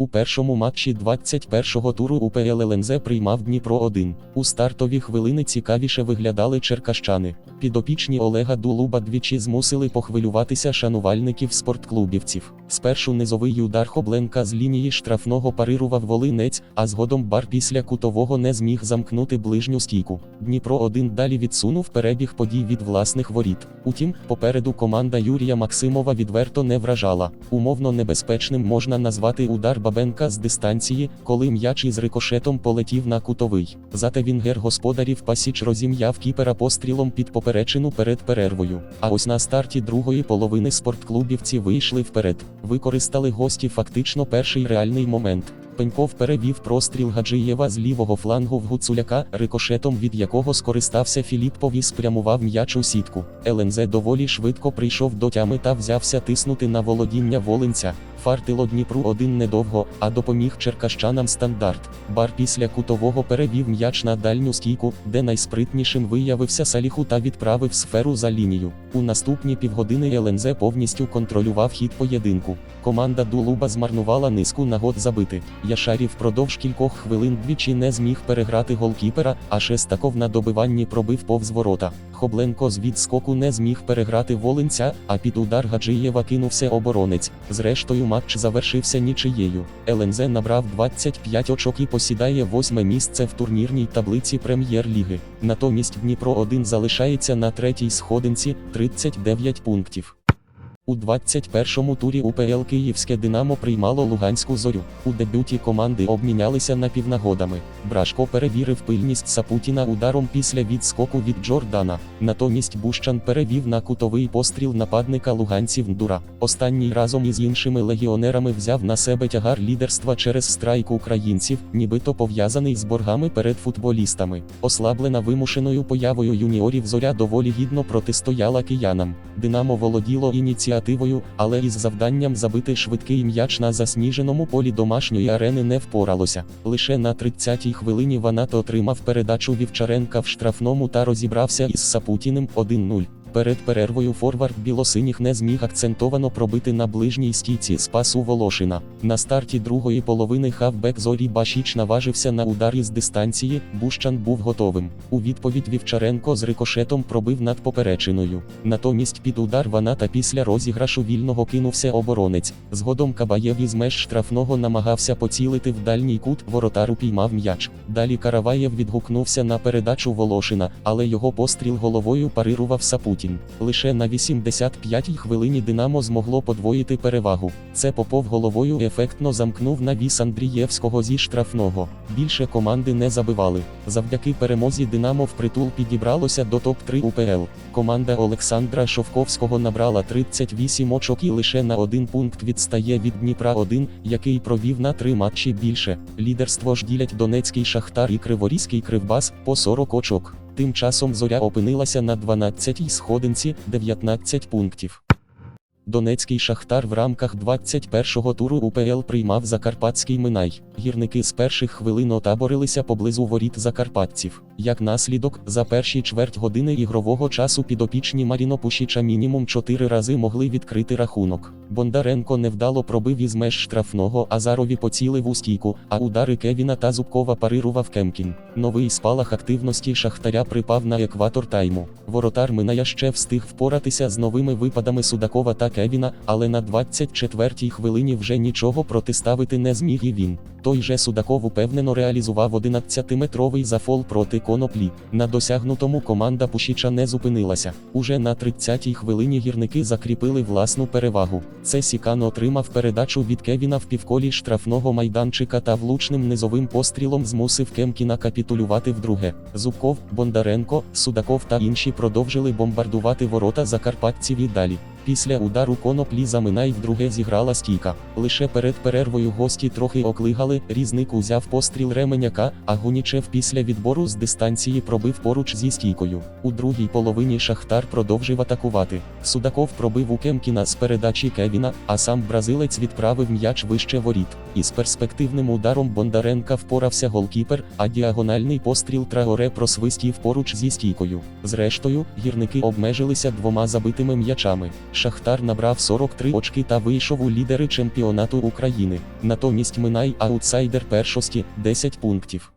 У першому матчі 21-го туру УПЛ ЛНЗ приймав Дніпро 1. У стартові хвилини цікавіше виглядали черкащани. Підопічні Олега Дулуба двічі змусили похвилюватися шанувальників спортклубівців. Спершу низовий удар Хобленка з лінії штрафного парирував волинець, а згодом бар після кутового не зміг замкнути ближню стійку. Дніпро 1 далі відсунув перебіг подій від власних воріт. Утім, попереду команда Юрія Максимова відверто не вражала. Умовно небезпечним можна назвати удар Бабенка з дистанції, коли м'яч із рикошетом полетів на кутовий. Зате Вінгер господарів пасіч розім'яв кіпера пострілом під поперечину перед перервою. А ось на старті другої половини спортклубівці вийшли вперед. Використали гості фактично перший реальний момент. Пеньков перевів простріл Гаджиєва з лівого флангу в Гуцуляка, рикошетом від якого скористався Філіппов і спрямував м'яч у сітку. ЛНЗ доволі швидко прийшов до тями та взявся тиснути на володіння Волинця. Фартило Дніпру один недовго, а допоміг черкащанам стандарт. Бар після кутового перевів м'яч на дальню стійку, де найспритнішим виявився Саліху та відправив сферу за лінію. У наступні півгодини ЛНЗ повністю контролював хід поєдинку. Команда Дулуба змарнувала низку нагод забити. Яшарів впродовж кількох хвилин двічі не зміг переграти голкіпера, а Шестаков на добиванні пробив повз ворота. Хобленко з відскоку не зміг переграти Волинця, а під удар Гаджиєва кинувся оборонець. Зрештою, матч завершився нічиєю. ЛНЗ набрав 25 очок і посідає восьме місце в турнірній таблиці прем'єр-ліги. Натомість Дніпро 1 залишається на третій сходинці 39 пунктів. У 21-му турі УПЛ Київське Динамо приймало Луганську зорю. У дебюті команди обмінялися напівнагодами. Брашко перевірив пильність Сапутіна ударом після відскоку від Джордана. Натомість Бущан перевів на кутовий постріл нападника луганців Ндура. Останній разом із іншими легіонерами взяв на себе тягар лідерства через страйк українців, нібито пов'язаний з боргами перед футболістами. Ослаблена вимушеною появою юніорів зоря доволі гідно протистояла киянам. Динамо володіло ініціативою, але із завданням забити швидкий м'яч на засніженому полі домашньої арени не впоралося. Лише на 30-й хвилині Ванат отримав передачу Вівчаренка в штрафному та розібрався із Сапутіним 1-0. Перед перервою форвард білосиніх не зміг акцентовано пробити на ближній стійці з пасу Волошина. На старті другої половини хавбек зорі Башіч наважився на удар із дистанції, Бущан був готовим. У відповідь Вівчаренко з рикошетом пробив над поперечиною. Натомість під удар Ваната після розіграшу вільного кинувся оборонець. Згодом Кабаєв із меж штрафного намагався поцілити в дальній кут, воротар упіймав м'яч. Далі Караваєв відгукнувся на передачу Волошина, але його постріл головою парирував Сапут. Путін. Лише на 85-й хвилині Динамо змогло подвоїти перевагу. Це Попов головою ефектно замкнув навіс Андрієвського зі штрафного. Більше команди не забивали. Завдяки перемозі Динамо впритул підібралося до топ-3 УПЛ. Команда Олександра Шовковського набрала 38 очок і лише на один пункт відстає від Дніпра 1, який провів на три матчі більше. Лідерство ж ділять Донецький Шахтар і Криворізький Кривбас по 40 очок. Тим часом зоря опинилася на 12-й сходинці 19 пунктів. Донецький шахтар в рамках 21-го туру УПЛ приймав Закарпатський Минай. Гірники з перших хвилин отаборилися поблизу воріт закарпатців. Як наслідок, за перші чверть години ігрового часу підопічні Маріно Пушіча мінімум 4 рази могли відкрити рахунок. Бондаренко невдало пробив із меж штрафного, Азарові поцілив у стійку, а удари Кевіна та Зубкова парирував Кемкін. Новий спалах активності Шахтаря припав на екватор тайму. Воротар Миная ще встиг впоратися з новими випадами Судакова та Кевіна, але на 24-й хвилині вже нічого протиставити не зміг і він. Той же Судаков упевнено реалізував 11-метровий зафол проти коноплі. На досягнутому команда Пушіча не зупинилася. Уже на 30-й хвилині гірники закріпили власну перевагу. Це Сікан отримав передачу від Кевіна в півколі штрафного майданчика та влучним низовим пострілом змусив Кемкіна капітулювати вдруге. Зубков, Бондаренко, Судаков та інші продовжили бомбардувати ворота закарпатців і далі. Після удару коноплі за Минай вдруге зіграла стійка. Лише перед перервою гості трохи оклигали, різник узяв постріл Ременяка, а Гунічев після відбору з дистанції пробив поруч зі стійкою. У другій половині Шахтар продовжив атакувати. Судаков пробив у Кемкіна з передачі Кевіна, а сам бразилець відправив м'яч вище воріт. Із перспективним ударом Бондаренка впорався голкіпер, а діагональний постріл Трагоре просвистів поруч зі стійкою. Зрештою, гірники обмежилися двома забитими м'ячами. Шахтар набрав 43 очки та вийшов у лідери чемпіонату України. Натомість Минай аутсайдер першості 10 пунктів.